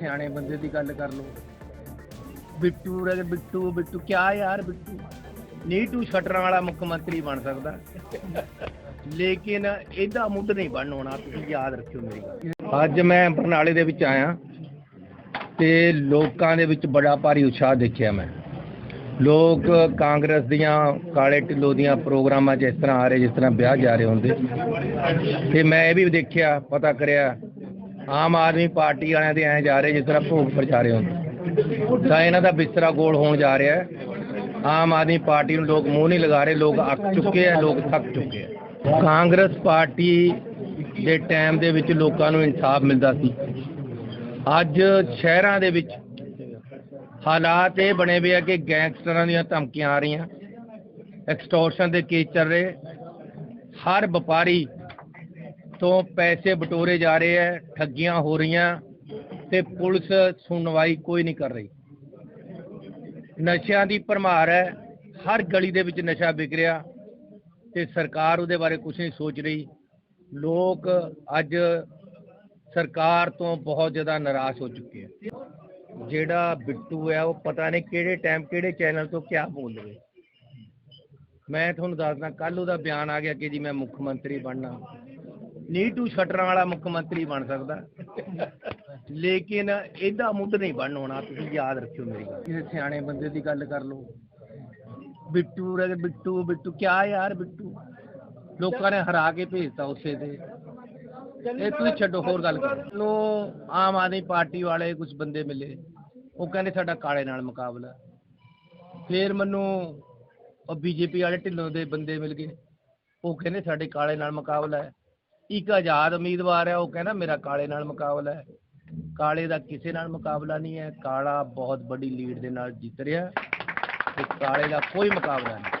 ਸਿਆਣੇ ਬੰਦੇ ਦੀ ਗੱਲ ਕਰ ਲਓ। ਬਿੱਟੂ ਰੇ ਬਿੱਟੂ ਬਿੱਟੂ, ਕਿਆ ਯਾਰ ਬਿੱਟੂ? ਨੀਟੂ ਸ਼ਟਰਾਂ ਵਾਲਾ ਮੁੱਖ ਮੰਤਰੀ ਬਣ ਸਕਦਾ। ਲੇਕਿਨ ਇਹਦਾ ਮੁੱਢ ਨਹੀਂ ਬਣਨ ਹੋਣਾ, ਤੁਸੀਂ ਯਾਦ ਰੱਖਿਓ ਮੇਰੀ ਗੱਲ। ਅੱਜ ਮੈਂ ਬਰਨਾਲੇ ਦੇ ਵਿੱਚ ਆਇਆ ਤੇ ਲੋਕਾਂ ਦੇ ਵਿੱਚ ਬੜਾ ਭਾਰੀ ਉਤਸ਼ਾਹ ਦੇਖਿਆ ਮੈਂ। ਲੋਕ ਕਾਂਗਰਸ ਦੀਆਂ ਕਾਲੇ ਢਿੱਲੋਂ ਦੀਆਂ ਪ੍ਰੋਗਰਾਮਾਂ 'ਚ ਇਸ ਤਰ੍ਹਾਂ ਆ ਰਹੇ, ਜਿਸ ਤਰ੍ਹਾਂ ਵਿਆਹ ਜਾ ਰਹੇ ਹੁੰਦੇ। ਤੇ ਮੈਂ ਇਹ ਵੀ ਦੇਖਿਆ, ਪਤਾ ਕਰਿਆ ਆਮ ਆਦਮੀ ਪਾਰਟੀ ਵਾਲਿਆਂ ਦੇ ਐਂ ਜਾ ਰਹੇ ਜਿਸ ਤਰ੍ਹਾਂ ਭੋਗ ਪ੍ਰਚਾ ਰਹੇ ਹੁੰਦੇ ਤਾਂ ਇਹਨਾਂ ਦਾ ਬਿਸਤਰਾ ਗੋਲ ਹੋਣ ਜਾ ਰਿਹਾ ਹੈ। ਆਮ ਆਦਮੀ ਪਾਰਟੀ ਨੂੰ ਲੋਕ ਮੂੰਹ ਨਹੀਂ ਲਗਾ ਰਹੇ, ਲੋਕ ਅੱਕ ਚੁੱਕੇ ਆ, ਲੋਕ ਥੱਕ ਚੁੱਕੇ ਆ। ਕਾਂਗਰਸ ਪਾਰਟੀ ਦੇ ਟਾਈਮ ਦੇ ਵਿੱਚ ਲੋਕਾਂ ਨੂੰ ਇਨਸਾਫ ਮਿਲਦਾ ਸੀ। ਅੱਜ ਸ਼ਹਿਰਾਂ ਦੇ ਵਿੱਚ ਹਾਲਾਤ ਇਹ ਬਣੇ ਹੋਏ ਆ ਕਿ ਗੈਂਗਸਟਰਾਂ ਦੀਆਂ ਧਮਕੀਆਂ ਆ ਰਹੀਆਂ। ਐਕਸਟੋਰਸ਼ਨ ਦੇ ਕੇਸ ਚੱਲ ਰਹੇ। ਹਰ ਵਪਾਰੀ ਤੋਂ ਪੈਸੇ ਬਟੋਰੇ ਜਾ ਰਹੇ ਹੈ ਠੱਗੀਆਂ ਹੋ ਰਹੀਆਂ, ਤੇ ਪੁਲਿਸ ਸੁਣਵਾਈ ਕੋਈ ਨਹੀਂ ਕਰ ਰਹੀ। ਨਸ਼ਿਆਂ ਦੀ ਭਰਮਾਰ ਹੈ ਹਰ ਗਲੀ ਦੇ ਵਿੱਚ ਨਸ਼ਾ ਵਿਕ ਰਿਹਾ, ਤੇ ਸਰਕਾਰ ਉਹਦੇ ਬਾਰੇ ਕੁਝ ਨਹੀਂ ਸੋਚ ਰਹੀ। ਲੋਕ ਅੱਜ ਸਰਕਾਰ ਤੋਂ ਬਹੁਤ ਜ਼ਿਆਦਾ ਨਾਰਾਜ਼ ਹੋ ਚੁੱਕੇ ਹੈ ਜਿਹੜਾ ਬਿੱਟੂ ਹੈ ਉਹ ਪਤਾ ਨਹੀਂ ਕਿਹੜੇ ਟਾਈਮ ਕਿਹੜੇ ਚੈਨਲ ਤੋਂ ਕਿਆ ਬੋਲ ਰਿਹਾ। ਮੈਂ ਤੁਹਾਨੂੰ ਦੱਸਦਾ ਕੱਲ ਉਹਦਾ ਬਿਆਨ ਆ ਗਿਆ ਕਿ ਜੀ ਮੈਂ ਮੁੱਖ ਮੰਤਰੀ ਬਣਨਾ। ਨੀਟੂ ਸ਼ਟਰਾਂ ਵਾਲਾ ਮੁੱਖ ਮੰਤਰੀ ਬਣ ਸਕਦਾ। ਲੇਕਿਨ ਇਹਦਾ ਮੁੱਢ ਨਹੀਂ ਬਣ ਹੋਣਾ, ਤੁਸੀਂ ਯਾਦ ਰੱਖਿਓ ਮੇਰੀ ਗੱਲ। ਕਿਸੇ ਸਿਆਣੇ ਬੰਦੇ ਦੀ ਗੱਲ ਕਰ ਲਓ। ਬਿੱਟੂ ਰੇ ਬਿੱਟੂ ਬਿੱਟੂ, ਕਿਆ ਯਾਰ ਬਿੱਟੂ? ਲੋਕਾਂ ਨੇ ਹਰਾ ਕੇ ਭੇਜਤਾ ਉਸੇ ਤੇ। ਇਹ ਤੁਸੀਂ ਛੱਡੋ, ਹੋਰ ਗੱਲ ਕਰੋ। ਨੂੰ ਆਮ ਆਦਮੀ ਪਾਰਟੀ ਵਾਲੇ ਕੁਝ ਬੰਦੇ ਮਿਲੇ, ਉਹ ਕਹਿੰਦੇ ਸਾਡਾ ਕਾਲੇ ਨਾਲ ਮੁਕਾਬਲਾ। ਫੇਰ ਮੈਨੂੰ ਉਹ ਬੀਜੇਪੀ ਵਾਲੇ ਢਿੱਲੋਂ ਦੇ ਬੰਦੇ ਮਿਲ ਗਏ। ਉਹ ਕਹਿੰਦੇ ਸਾਡੇ ਕਾਲੇ ਨਾਲ ਮੁਕਾਬਲਾ ਹੈ। ਇੱਕ ਆਜ਼ਾਦ ਉਮੀਦਵਾਰ ਹੈ, ਉਹ ਕਹਿੰਦਾ ਮੇਰਾ ਕਾਲੇ ਨਾਲ ਮੁਕਾਬਲਾ ਹੈ। ਕਾਲੇ ਦਾ ਕਿਸੇ ਨਾਲ ਮੁਕਾਬਲਾ ਨਹੀਂ ਹੈ। ਕਾਲਾ ਬਹੁਤ ਵੱਡੀ ਲੀਡ ਦੇ ਨਾਲ ਜਿੱਤ ਰਿਹਾ ਤੇ ਕਾਲੇ ਦਾ ਕੋਈ ਮੁਕਾਬਲਾ ਨਹੀਂ।